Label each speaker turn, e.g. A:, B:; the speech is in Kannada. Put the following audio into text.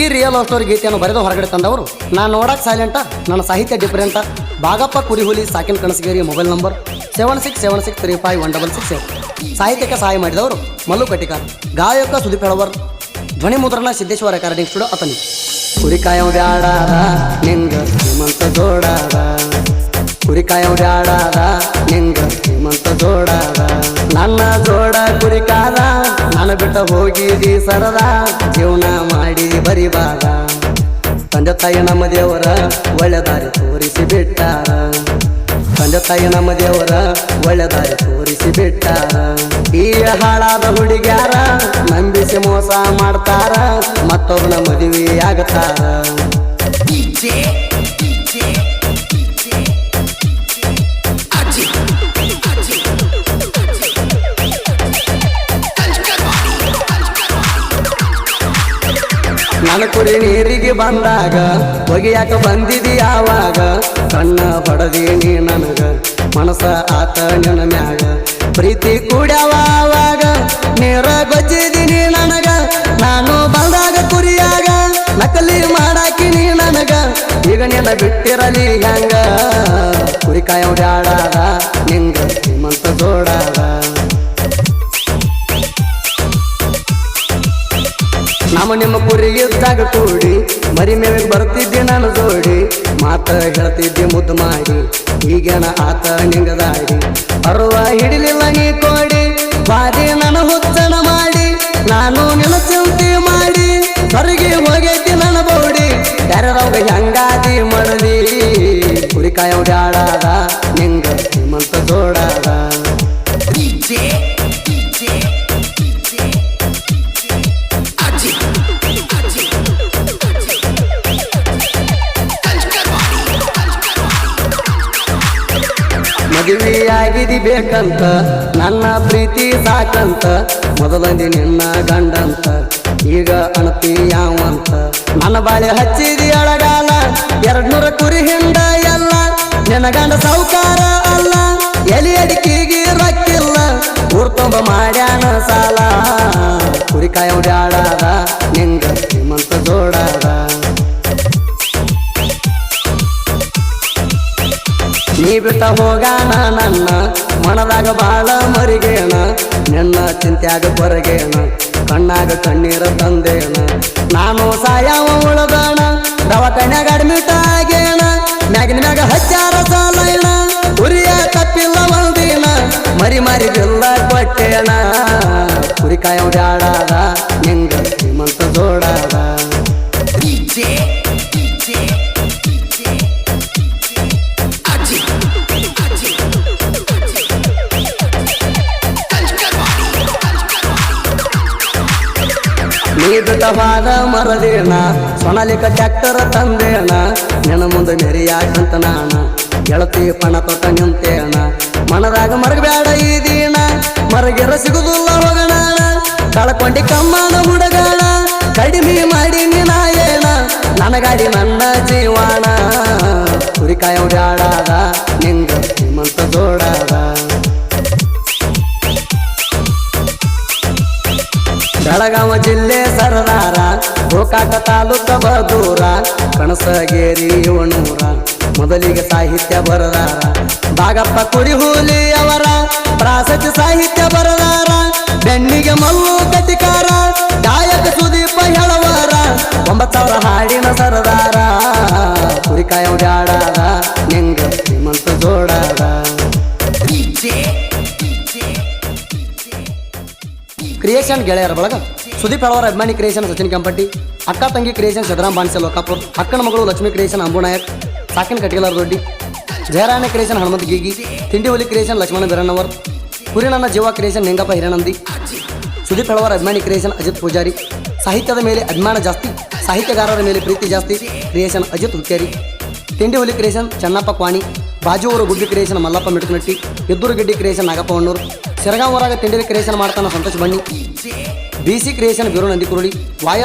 A: ಈ ರಿಯಲ್ ಲವ್ ಸ್ಟೋರಿ ಗೀತೆಯನ್ನು ಬರೆದು ಹೊರಗಡೆ ತಂದವರು. ನಾನು ನೋಡಕ್ ಸೈಲೆಂಟ ನನ್ನ ಸಾಹಿತ್ಯ different Bagappa Kurihuli, ಸಾಕಿನ್ Kanasageri mobile number seven six seven six three five one double six ಸಾಹಿತ್ಯಕ್ಕೆ ಸಹಾಯ ಮಾಡಿದವರು ಮಲ್ಲು ಕಟಿಕಾರ್ ಗಾಯಕ ಸುದೀಪ್ ಹೆಳವರ್, ಧ್ವನಿ ಮುದ್ರಣ ಸಿದ್ದೇಶ್ವರ ರೆಕಾರ್ಡಿಂಗ್ ಸ್ಟುಡಿಯೋ ಅತನಿ ಕುರಿ ಕಾಯೋ ಬ್ಯಾಡಾದ ನಿಂಗ ಶ್ರೀಮಂತ ಜೋಡಾದ. ಕುರಿ ಕಾಯೋ ಬ್ಯಾಡಾದ ನಿಂಗ ಶ್ರೀಮಂತ ಜೋಡಾದ. ನನ್ನ ಜೋಡ ಕುರಿ ಕಾದ ನಾನು ಬಿಟ್ಟ ಹೋಗಿದಿ ಸರದ, ಜೀವನ ಮಾಡಿ ಬರಿಬಾರ ತಂದೆ ತಾಯಿ ನಮ್ಮ ದೇವರ ಒಳ್ಳೆ ದಾರಿ ತೋರಿಸಿ ಬಿಟ್ಟಾರ ತಂದೆ ತಾಯಿ ನಮ್ಮ ದೇವರ ಒಳ್ಳೆ ದಾರಿ ತೋರಿಸಿ ಬಿಟ್ಟಾರ ಈ ಹಾಳಾದ ಹುಡುಗ್ಯಾರ ನಂಬಿಸಿ ಮೋಸ ಮಾಡ್ತಾರ ಮತ್ತೊಬ್ಬನ ಮದುವೆ ಆಗತಾರ ನನ್ನ ಕುರಿ ನೀರಿಗೆ ಬಂದಾಗ, ಒಗಿಯಾಕ ಬಂದಿದಿ ಯಾವಾಗ ಸಣ್ಣ ನೀ ನನಗ, ಮನಸ ಆತ ನಿನ್ನ ಮ್ಯಾಗ. ಪ್ರೀತಿ ಕೂಡವಾಗ ನೀರ ಗೊಜ್ಜಿದಿ ನೀ ನನಗ. ನಾನು ಬಂದಾಗ ಕುರಿಯಾಗ, ನಕಲಿ ಮಾಡಾಕಿ ನೀ ನನಗ. ಈಗ ನಿನ್ನ ಬಿಟ್ಟಿರಲಿ ಹೆಂಗ? ಕುರಿ ಕಾಯೋ ಬ್ಯಾಡಾದ ನಿಂಗ ಶ್ರೀಮಂತ ಜೋಡಾದ. ನಮ್ಮ ನಿಮ್ಮ ಕುರಿ ಇದ್ದಾಗ ಕೂಡಿ, ಮರಿ ಮೇವೆ ಬರ್ತಿದ್ದೆ ನಾನು ಜೋಡಿ ಮಾತ ಹೇಳ್ತಿದ್ದೆ ಮುದ್ದು ಮಾಡಿ, ಈಗೇನ ಆತ ನಿಂಗದಾಡಿ ಬರುವ ಹಿಡಿಲಿಲ್ಲ ಮದುವೆ ಆಗಿದಿ ಬೇಕಂತ, ನನ್ನ ಪ್ರೀತಿ ಸಾಕಂತ ಮೊದಲಂದಿ ನಿನ್ನ ಗಂಡಂತ, ಈಗ ಅಣತಿ ಯಾವಂತ. ನನ್ನ ಬಾಳೆ ಹಚ್ಚಿದಿ ಅಳಗಾಲ, ಎರಡ್ನೂರ ಕುರಿ ಹಿಂಡ ಎಲ್ಲ, ನಿನ್ನ ಗಂಡ ಸಾವುಕಾರ ಅಲ್ಲ, ಎಲಿ ಅಡಿಕೆಗೆ ರಕ್ಕಿಲ್ಲ ಊರ್ ತುಂಬ ಮಾಡ್ಯಾನ ಸಾಲ. ಕುರಿ ಕಾಯೋ ಬ್ಯಾಡಾದ ನಿಂಗ ಶ್ರೀಮಂತ ಜೋಡಾದ. ಬಿಟ್ಟ ಹೋಗಾನ ನನ್ನ. ಮನದಾಗ ಬಾಳ ಮರಿಗೇನ. ನಿನ್ನ ಚಿಂತ್ಯಾಗ ಬರಗೇನ ಕಣ್ಣಾಗ ಕಣ್ಣೀರ ತಂದೇನ. ನಾನು ಸಾಯವ ಉಳದಾಣ ದವಾಖಾನ್ಯಾಗ ಅಡ್ಮಿಟ್ ಆಗೇನ. ಮ್ಯಾಗಿನ ಮ್ಯಾಗ ಹಚ್ಚಾರ ಸಾಲೈಣ ಉರಿಯ ತಪ್ಪಿಲ್ಲ ಒಂದಿನ ಮರಿ ಮರಿ ಬಿಲ್ಲ ಕೊಟ್ಟೇನ. ಕುರಿಕಾಯ ಬ್ಯಾಡಾದ. ನಿಂಗ ನೀ ಬಿಟ್ಟವಾದ ಮರದೇನ, ಸೊನಲಿಕ ಟ್ಯಾಕ್ಟರ್ ತಂದೇಣ ನೆನ ಮುಂದೆ ಮೆರಿಯಾಗಂತ ನಾನು, ಗೆಳತಿ ಪಣ ತೊಟ್ಟ ನಿಂತೇಣ ಮನದಾಗ ಮರಗಬೇಡ ಈ ದಿನ, ಮರಗೆರ ಸಿಗುದಿಲ್ಲ ಹೋಗಣ ಕಳ್ಕೊಂಡಿ ಕಮ್ಮನ ಹುಡುಗಣ ಕಡಿಮೆ ಮಾಡಿ ನೀನಾಯೇನ ನನಗಾಡಿ ನನ್ನ ಜೀವಾನ, ಕುರಿ ಕಾಯೋ ಬ್ಯಾಡಾದ, ನಿಂಗ ಶ್ರೀಮಂತ ಜೋಡಾದ. ಬೆಳಗಾವ ಜಿಲ್ಲೆ ಸರದಾರ, ಗೋಕಾಕ ತಾಲೂಕ ಬದೂರ ಕಣಸಗೇರಿ ಇವನೂರ ಮೊದಲಿಗೆ ಸಾಹಿತ್ಯ ಬರದಾರ, ಬಾಗಪ್ಪ ಕುರಿಹೂಲಿ ಅವರ ಪ್ರಾಸತಿ ಸಾಹಿತ್ಯ ಬರದಾರ. ಬೆಣ್ಣಿಗೆ ಮಲ್ಲು ಕಟಿಕಾರ ಗಾಯಕ ಸುದೀಪ ಹೇಳವರ, ಒಂಬತ್ತು ಹಾಡಿನ ಸರದಾರ. ಕುರಿಕಾಯ ಬ್ಯಾಡಾದ ಕ್ರಿಯೇಷನ್ ಗೆಳೆಯರ ಬಳಗ. ಸುದೀಪ್ ಹೆಳವರ ಅಭಿಮಾನಿ ಕ್ರಿಯೇಷನ್ ಸಚಿನ್ ಕೆಂಪಟ್ಟಿ. ಅಕ್ಕ ತಂಗಿ ಕ್ರಿಯೇಷನ್ ಸದರಾಮ್ ಬಾನ್ಸೆ ಲೋಕಾಪುರ್ ಅಕ್ಕನ ಮಗಳು ಲಕ್ಷ್ಮಿ ಕ್ರಿಯೇಷನ್ ಅಂಬುನಾಯಕ್ ಸಾಕಿನ ಕಟಿಗಲಾರ ದೊಡ್ಡಿ. ಜಯರಾಯಣ ಕ್ರಿಯೇಷನ್ ಹನುಮಂತ ಗೀಗಿ. ತಿಂಡಿ ಹುಲಿ ಕ್ರಿಯೇಷನ್ ಲಕ್ಷ್ಮಣ ಬಿರಣ್ಣವರ್ ಕುರಿನನ್ನ ಜೀವ ಕ್ರಿಯೇಷನ್ ನಿಂಗಪ್ಪ ಹಿರಣಂದಿ ಸುದೀಪ್ ಹೆಳವರ ಅಭಿಮಾನಿ ಕ್ರಿಯೇಷನ್ ಅಜಿತ್ ಪೂಜಾರಿ. ಸಾಹಿತ್ಯದ ಮೇಲೆ ಅಭಿಮಾನ ಜಾಸ್ತಿ. ಸಾಹಿತ್ಯಗಾರರ ಮೇಲೆ ಪ್ರೀತಿ ಜಾಸ್ತಿ. Creation Ajit Hukkeri. Tindi Huli creation Channappa Kwani. Bajur Guddi creation Mallappa Mitukanatti. Eddur Giddi creation Nagappa Honnur. Siragaon ಹೊರಗ ತಿಂಡಿ ಕ್ರಿಯೇಷನ್ ಮಾಡ್ತಾನ ಸಂತೋಷ್ ಬನ್ನಿ. ಬಿ ಸಿ ಕ್ರಿಯೇಷನ್ ಬಿರು ನಂದಿ ಕುರುಳಿ ವಾಯ